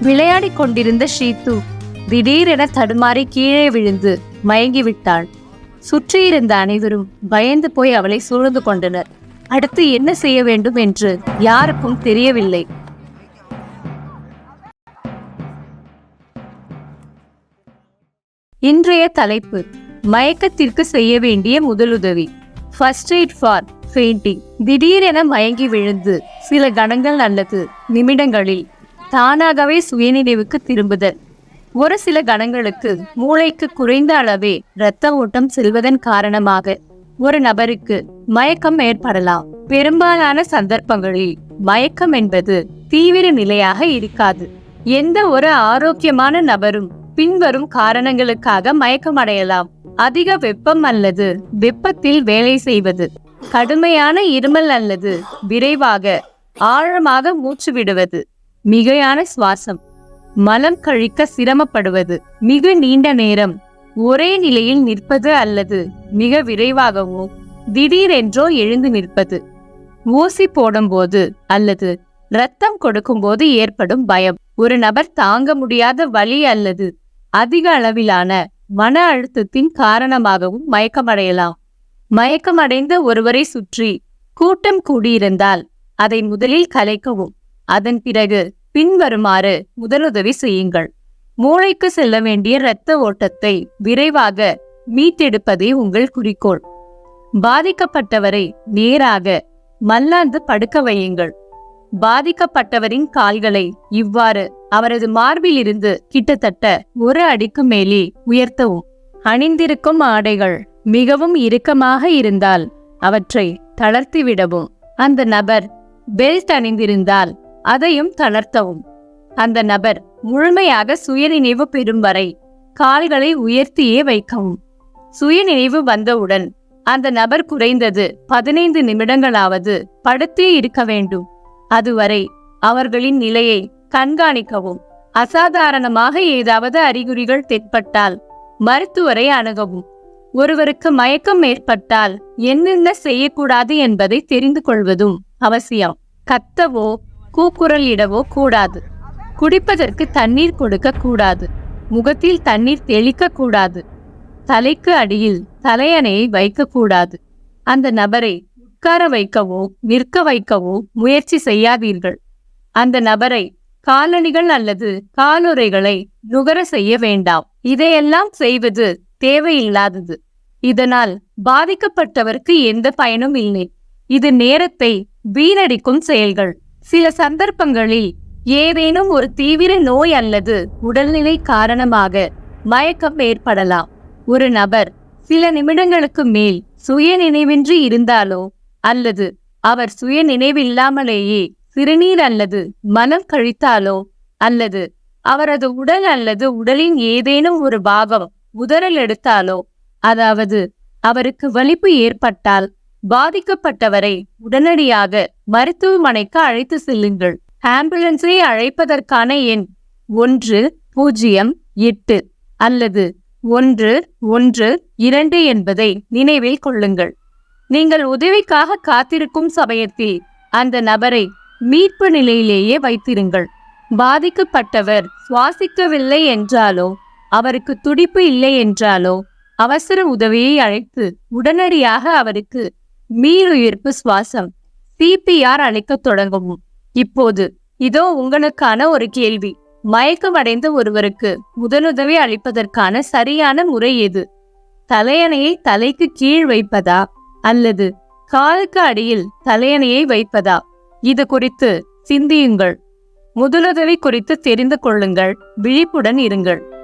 விளையாடிக் கொண்டிருந்த ஷீத்து திடீரென தடுமாறி கீழே விழுந்து மயங்கிவிட்டாள். சுற்றியிருந்த அனைவரும் பயந்து போய் அவளை சூழ்ந்து கொண்டனர். அடுத்து என்ன செய்ய வேண்டும் என்று யாருக்கும் தெரியவில்லை. இன்றைய தலைப்பு மயக்கத்திற்கு செய்ய வேண்டிய முதலுதவி. ஃபர்ஸ்ட் எய்ட் ஃபார் ஃபெயிண்டிங் திடீரென மயங்கி விழுந்து சில கணங்கள் அல்லது நிமிடங்களில் தானாகவே சுயநினைவுக்கு திரும்புதல். ஒரு சில கணங்களுக்கு மூளைக்கு குறைந்த அளவே இரத்த ஓட்டம் செல்வதன் காரணமாக ஒரு நபருக்கு மயக்கம் ஏற்படலாம். பெரும்பாலான சந்தர்ப்பங்களில் மயக்கம் என்பது தீவிர நிலையாக இருக்காது. எந்த ஒரு ஆரோக்கியமான நபரும் பின்வரும் காரணங்களுக்காக மயக்கம் அடையலாம் அதிக வெப்பம் அல்லது வெப்பத்தில் வேலை செய்வது கடுமையான இருமல் அல்லது விரைவாக ஆழமாக மூச்சு விடுவது மிகையான சுவாசம். மலம் கழிக்க சிரமப்படுவது மிக நீண்ட நேரம். ஒரே நிலையில் நிற்பது அல்லது மிக விரைவாகவோ திடீரென்றோ எழுந்து நிற்பது. ஊசி போடும்போது அல்லது ரத்தம் கொடுக்கும்போது ஏற்படும் பயம். ஒரு நபர் தாங்க முடியாத வலி அல்லது அதிக அளவிலான மன அழுத்தத்தின் காரணமாகவும் மயக்கமடையலாம். மயக்கமடைந்த ஒருவரை சுற்றி கூட்டம் கூடியிருந்தால் அதை முதலில் கலைக்கவும். அதன் பிறகு பின்வருமாறு முதலுதவி செய்யுங்கள். மூளைக்கு செல்ல வேண்டிய இரத்த ஓட்டத்தை விரைவாக மீட்டெடுப்பதே உங்கள் குறிக்கோள். பாதிக்கப்பட்டவரை நேராக மல்லாந்து படுக்க வையுங்கள். பாதிக்கப்பட்டவரின் கால்களை இவ்வாறு அவரது மார்பில் இருந்து கிட்டத்தட்ட ஒரு அடிக்கு மேலே உயர்த்தவும். அணிந்திருக்கும் ஆடைகள் மிகவும் இறுக்கமாக இருந்தால் அவற்றை தளர்த்திவிடவும். அந்த நபர் பெல்ட் அணிந்திருந்தால் அதையும் தளர்த்தவும். அந்த நபர் முழுமையாக சுயநினைவு பெறும் வரை கால்களை உயர்த்தியே வைக்கவும். சுயநினைவு வந்தவுடன் அந்த நபர் குறைந்தது பதினைந்து நிமிடங்களாவது படுத்தே இருக்க வேண்டும். அதுவரை அவர்களின் நிலையை கண்காணிக்கவும். அசாதாரணமாக ஏதாவது அறிகுறிகள் தென்பட்டால் மருத்துவரை அணுகவும். ஒருவருக்கு மயக்கம் ஏற்பட்டால் என்னென்ன செய்யக்கூடாது என்பதை தெரிந்து கொள்வதும் அவசியம். கத்தவோ கூக்குரலிடவோ கூடாது. குடிப்பதற்கு தண்ணீர் கொடுக்க கூடாது. முகத்தில் தண்ணீர் தெளிக்க கூடாது. தலைக்கு அடியில் தலையணையை வைக்கக்கூடாது அந்த நபரை உட்கார வைக்கவோ நிற்க வைக்கவோ முயற்சி செய்யாதீர்கள். அந்த நபரை காலணிகள் அல்லது காலுறைகளை நுகர செய்ய வேண்டாம். இதையெல்லாம் செய்வது தேவையில்லாதது. இதனால் பாதிக்கப்பட்டவருக்கு எந்த பயனும் இல்லை. இது நேரத்தை வீணடிக்கும் செயல்கள். சில சந்தர்ப்பங்களில் ஏதேனும் ஒரு தீவிர நோய் அல்லது உடல்நிலை காரணமாக மயக்கம் ஏற்படலாம். ஒரு நபர் சில நிமிடங்களுக்கு மேல் சுய நினைவின்றி இருந்தாலோ அல்லது அவர் சுய நினைவில்லாமலேயே சிறுநீர் அல்லது மனம் கழித்தாலோ அல்லது அவரது உடல் அல்லது உடலின் ஏதேனும் ஒரு பாகம் உதறல் எடுத்தாலோ அதாவது அவருக்கு வலிப்பு ஏற்பட்டால் பாதிக்கப்பட்டவரை உடனடியாக மருத்துவமனைக்கு அழைத்து செல்லுங்கள். ஆம்புலன்ஸை அழைப்பதற்கான எண் ஒன்று பூஜ்ஜியம் எட்டு அல்லது ஒன்று ஒன்று இரண்டு என்பதை நினைவில் கொள்ளுங்கள். நீங்கள் உதவிக்காக காத்திருக்கும் சமயத்தில் அந்த நபரை மீட்பு நிலையிலேயே வைத்திருங்கள். பாதிக்கப்பட்டவர் சுவாசிக்கவில்லை என்றாலோ அவருக்கு துடிப்பு இல்லை என்றாலோ அவசர உதவியை அழைத்து உடனடியாக அவருக்கு மீளுயிர்ப்பு சுவாசம். சிபிஆர் அளிக்கத் தொடங்கவும். இப்போது இதோ உங்களுக்கான ஒரு கேள்வி. மயக்கமடைந்த ஒருவருக்கு முதலுதவி அளிப்பதற்கான சரியான முறை எது? தலையணையை தலைக்கு கீழ் வைப்பதா? அல்லது காலுக்கு அடியில் தலையணையை வைப்பதா? இது குறித்து சிந்தியுங்கள். முதலுதவி குறித்து தெரிந்து கொள்ளுங்கள். விழிப்புடன் இருங்கள்.